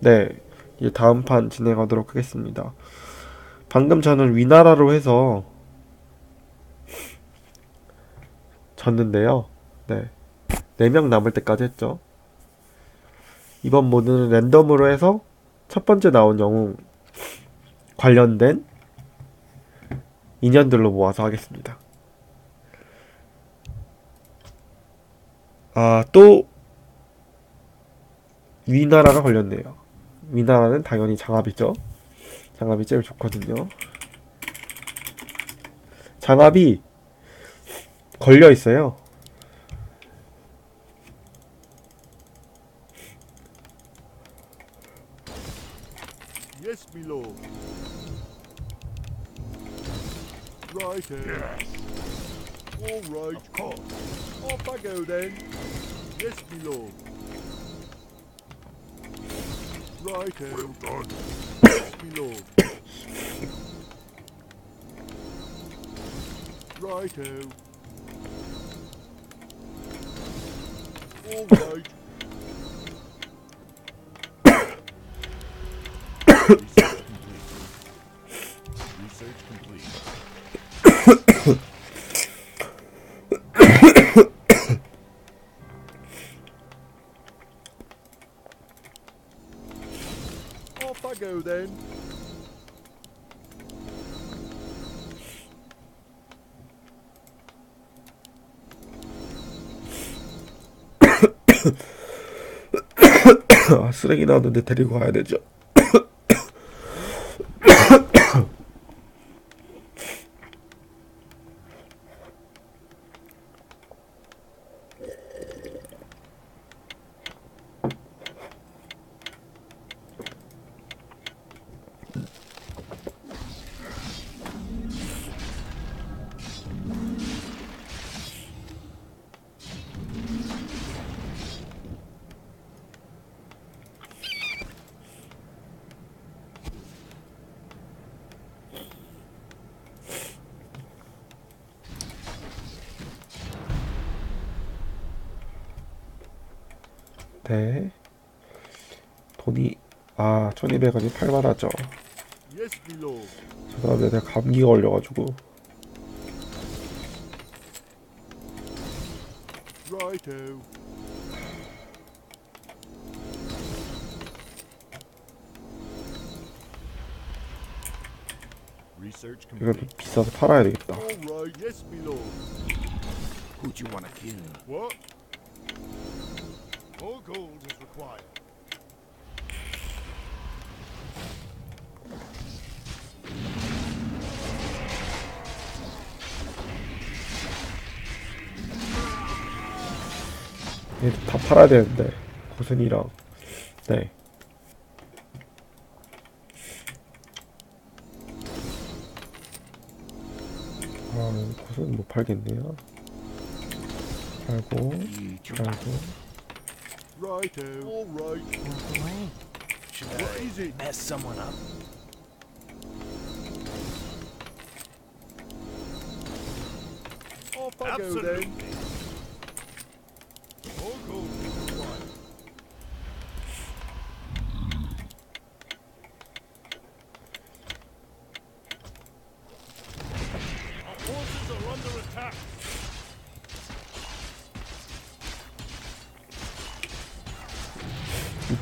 네, 이제 다음 판 진행하도록 하겠습니다. 방금 저는 위나라로 해서 졌는데요. 네, 4명 남을 때까지 했죠. 이번 모드는 랜덤으로 해서 첫 번째 나온 영웅 관련된 인연들로 모아서 하겠습니다. 아, 또 위나라가 걸렸네요. 위나라는 당연히 장압이죠. 장압이 제일 좋거든요. 장압이 걸려 있어요. Yes, my lord. Right, yes. All right. Of course. Off I go then. Yes, my lord. right hand. Well done. Below. Righto. All right. 쓰레기 나왔는데 데리고 가야 되죠. 네. 돈이 아 1200원이 8만하죠. Yes, my lord. 죄송한데 내가 감기가 걸려가지고 complete. 비싸서 팔아야 되겠다. All right. Yes, my lord. Who'd you wanna kill? What? More gold is required. 얘도 다 팔아야 되는데 고순이랑 네. 아 고순 못 팔겠네요. 팔고 팔고 Righto. All right. Should What I is it? mess someone up? Off I go then. More gold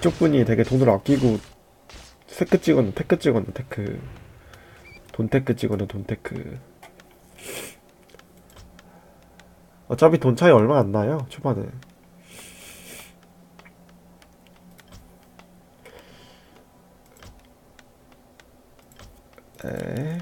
이쪽 분이 되게 돈을 아끼고 테크 찍었네 테크 찍었네 테크. 돈 테크 찍었네 돈 테크. 어차피 돈 차이 얼마 안 나요 초반에. 네.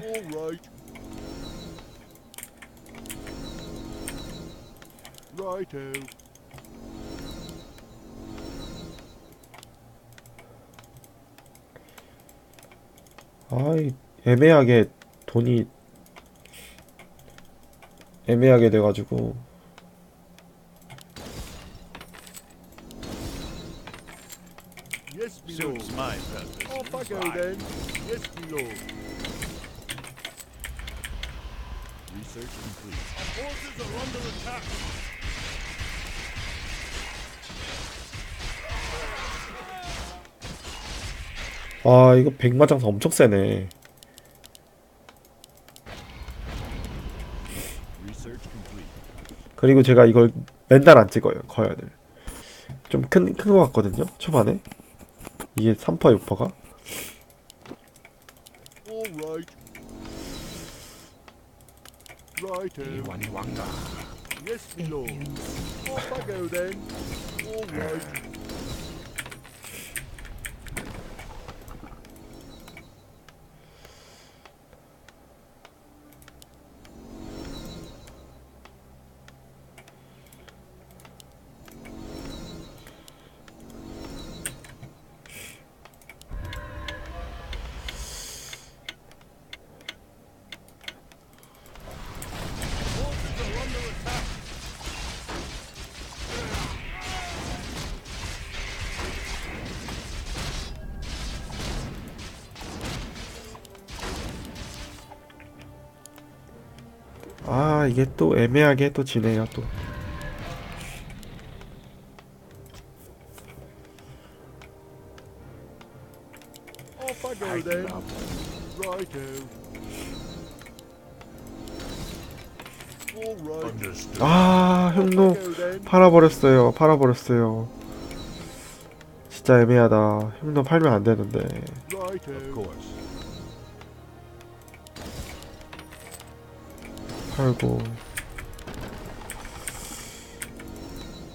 아이 애매하게 돈이 애매하게 돼가지고 Yes, my Suits lord. my purpose. Off I go Fine. then. Yes, my lord. Research complete. Our forces are under attack. 아 이거 백마장사 엄청 세네. 그리고 제가 이걸 맨날 안 찍어요 거연을 좀 큰 큰 거 같거든요 초반에 이게 3퍼 6퍼가 All right. Righto. 이완이 왕가. 아 이게 또 애매하게 또 지네요 또. 아 then. 팔아버렸어요 팔아버렸어요 진짜 애매하다 흉노 팔면 안 되는데 팔고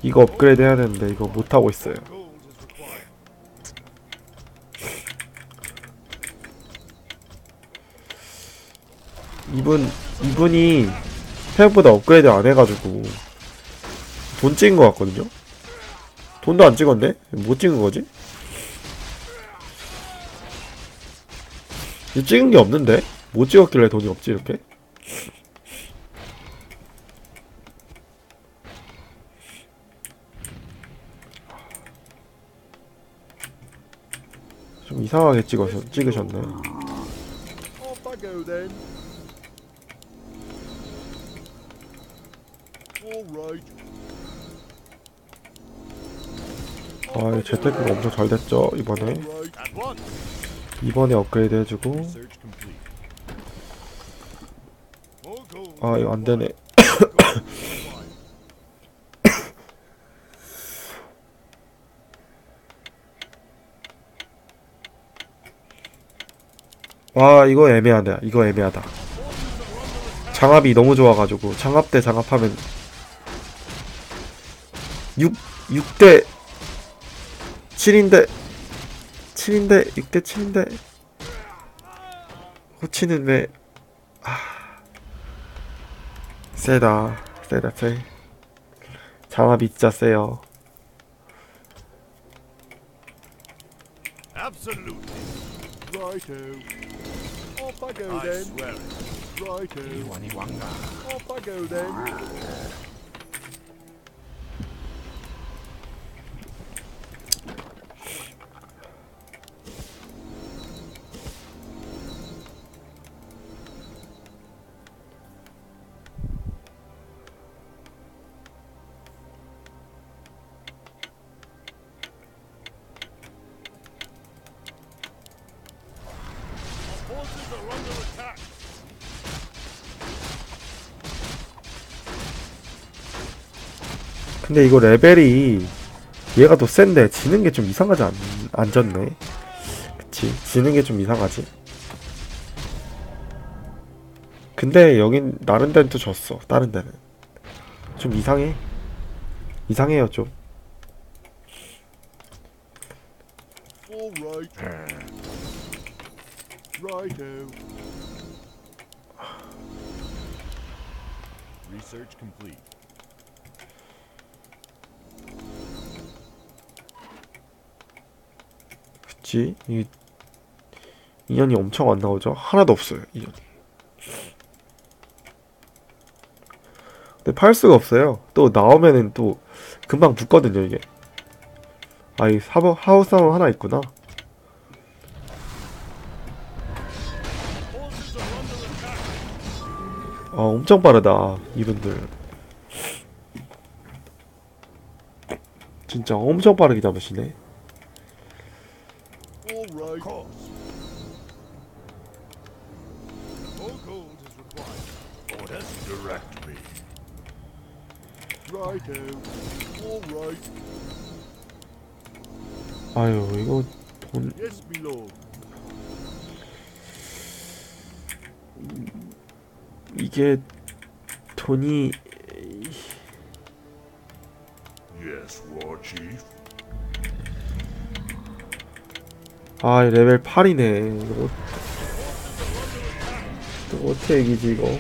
이거 업그레이드 해야 되는데 이거 못하고 있어요. 이분 이분이 생각보다 업그레이드 안 해가지고 돈 찍은 것 같거든요. 돈도 안 찍었네? 뭐 찍은 거지? 이 찍은 게 없는데? 뭐 찍었길래 돈이 없지 이렇게? 좀 이상하게 찍어서 찍으셨네. 아, 이 재테크가 엄청 잘 됐죠 이번에. 이번에 업그레이드 해주고. 아 이거 안 되네. required. 와 이거 애매하다 이거 애매하다 장압이 너무 좋아가지고 장압 대 장압하면 6 6대 7인데 7인데 6대 7인데 호치는 왜 아, 세다 세다 세 장압이 진짜 세요 Absolutely. Righto. Off I go I then. Swear. Righto. Off I go then. 근데 이거 레벨이 얘가 더 센데 지는 게 좀 이상하지 않, 안 졌네. 그치. 지는 게 좀 이상하지. 근데 여긴 다른 데는 또 졌어. 다른 데는. 좀 이상해. 이상해요 좀. Research complete. 그치. 이 인연이 엄청 안 나오죠. 하나도 없어요. 인연이. 근데 팔 수가 없어요. 또 나오면은 또 금방 붙거든요 이게. 아이 사버 하우스하우 하나 있구나. 아 엄청 빠르다 이분들 진짜 엄청 빠르게 잡으시네. Course. More gold is required. Orders direct me. Righto. All right. 아유 이거 돈 Yes, me lord. 이게 돈이 아 레벨 8이네 이거 이거 어떻게 이기지 이거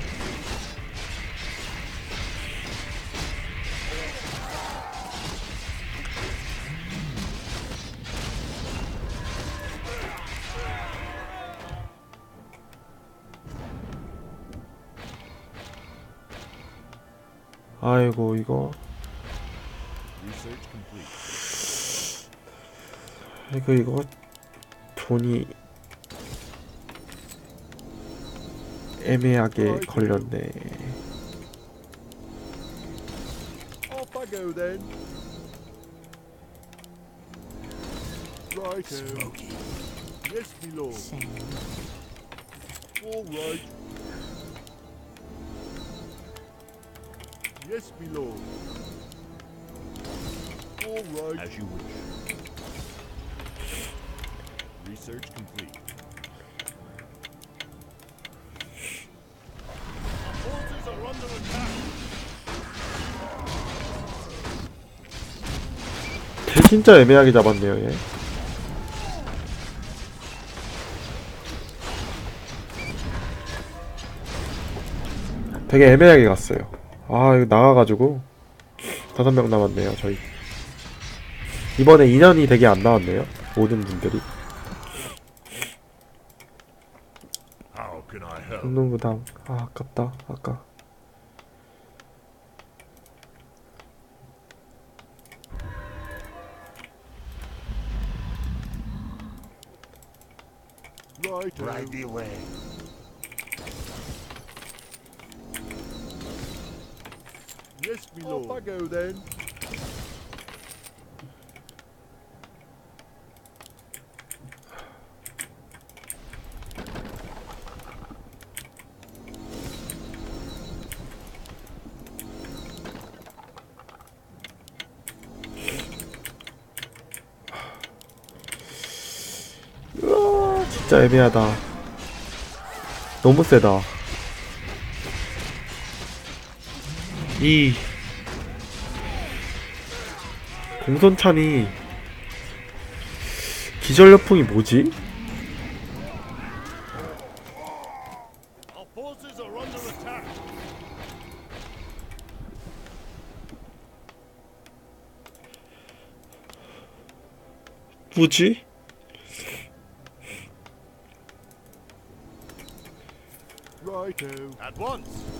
아이고 이거. 이거 이거 돈이 애매하게 걸렸네. Off I go then. Righto. Smoky. Yes, me lord. Same. All right. Yes, me lord. All right. As you wish. Research complete. Forces are under attack. 쟤 진짜 애매하게 잡았네요, 얘. 되게 애매하게 갔어요. 아, 이거 나가가지고 다섯 명 남았네요, 저희. 이번에 인연이 되게 안 나왔네요, 모든 분들이. How can I help? 공동부당. 아, 아깝다, 아까. Right away. Yes, me lord. Off I go then. 진짜 애매하다. 너무 세다. 이 공선찬이 기절여풍이 뭐지? 뭐지? At once.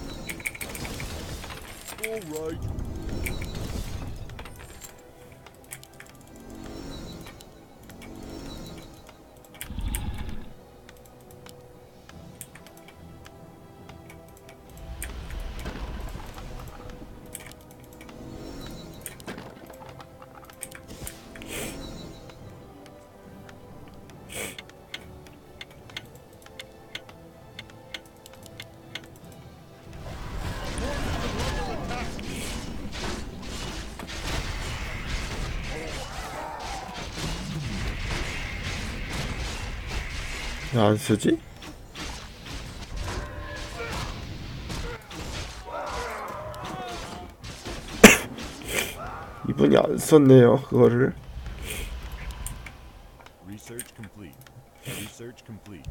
안 쓰지? 이분이 안 썼네요, 그거를. Research complete. Research complete.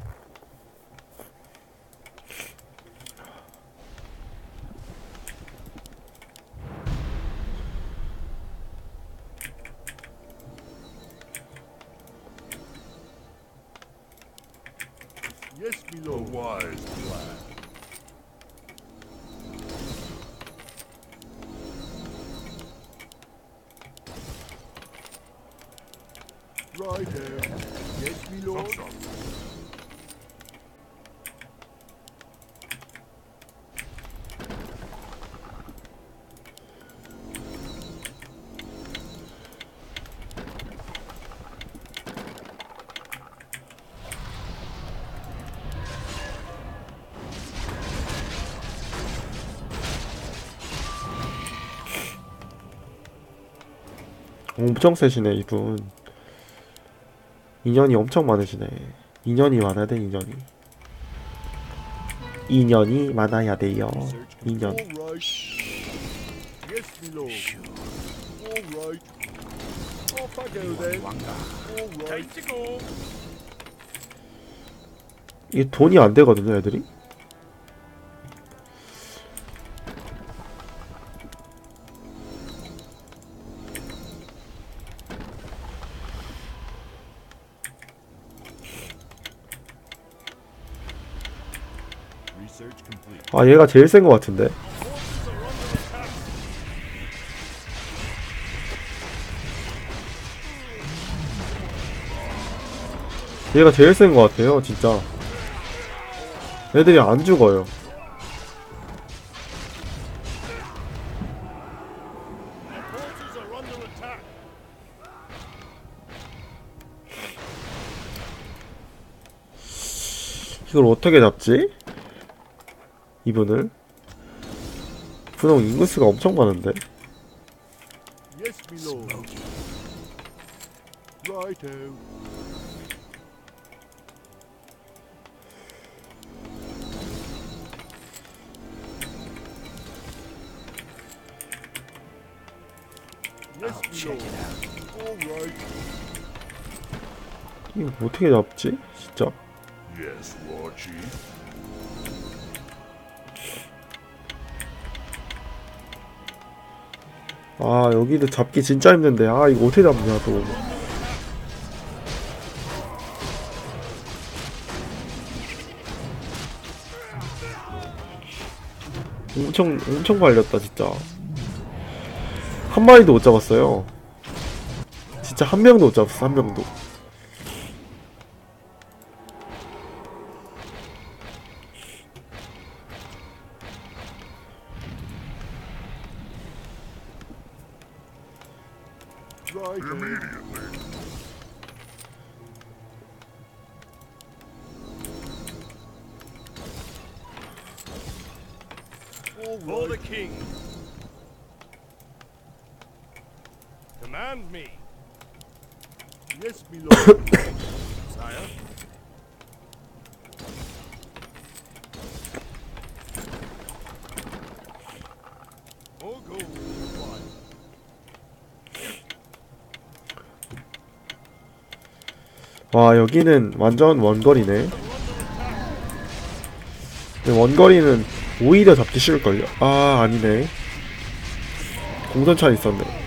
엄청 세시네 이분 인연이 엄청 많으시네 인연이 많아야 돼 인연이 인연이 많아야 돼요. 인연. 이게 돈이 안 되거든요 애들이 아 얘가 제일 센 것 같은데 얘가 제일 센 것 같아요 진짜 애들이 안 죽어요. 이걸 어떻게 잡지? 이분을 분홍 인구수가 엄청 많은데. 이거 어떻게 잡지? 진짜 아 여기도 잡기 진짜 힘든데. 아 이거 어떻게 잡냐 또. 엄청 엄청 발렸다 진짜. 한 마리도 못 잡았어요. 진짜 한 명도 못 잡았어 한 명도 와 여기는 완전 원거리네. 원거리는 오히려 잡기 쉬울걸요? 아 아니네. 공전차 있었네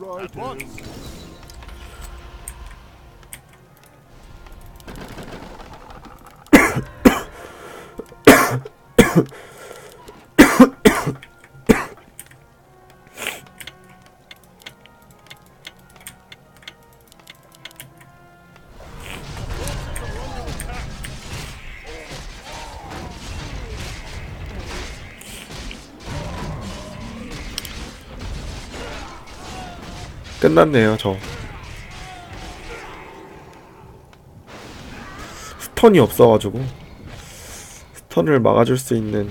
Right. At once. 끝났네요 저 스턴이 없어가지고 스턴을 막아줄 수 있는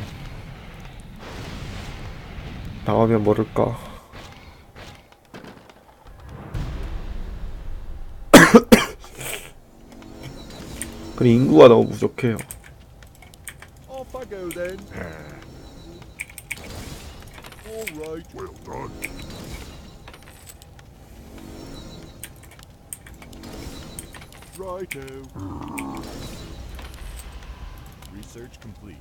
나오면 모를까 그리고 인구가 너무 부족해요 Off I go then. All right. Well done. try to. Research complete.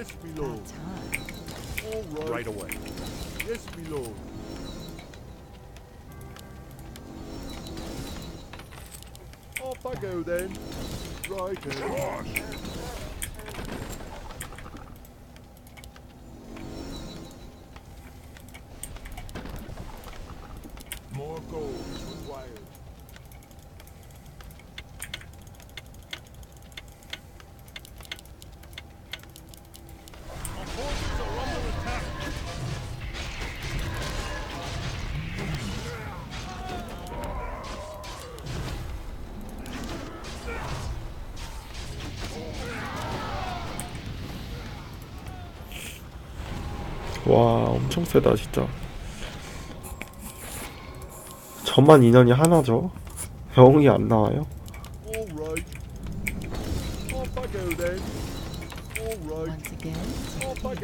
Yes, me Bad lord. All right. Right away. Yes, me lord. Off I go then. Right. Eh? 와 엄청 세다 진짜. 저만 인원이 하나죠? 영웅이 안 나와요. Off I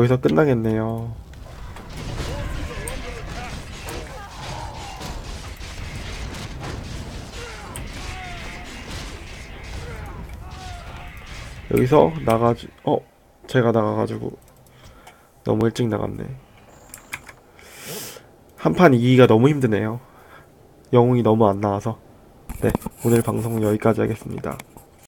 여기서 끝나겠네요. 여기서 나가지 어? 제가 나가가지고 너무 일찍 나갔네. 한판 이기기가 너무 힘드네요. 영웅이 너무 안 나와서. 네 오늘 방송은 여기까지 하겠습니다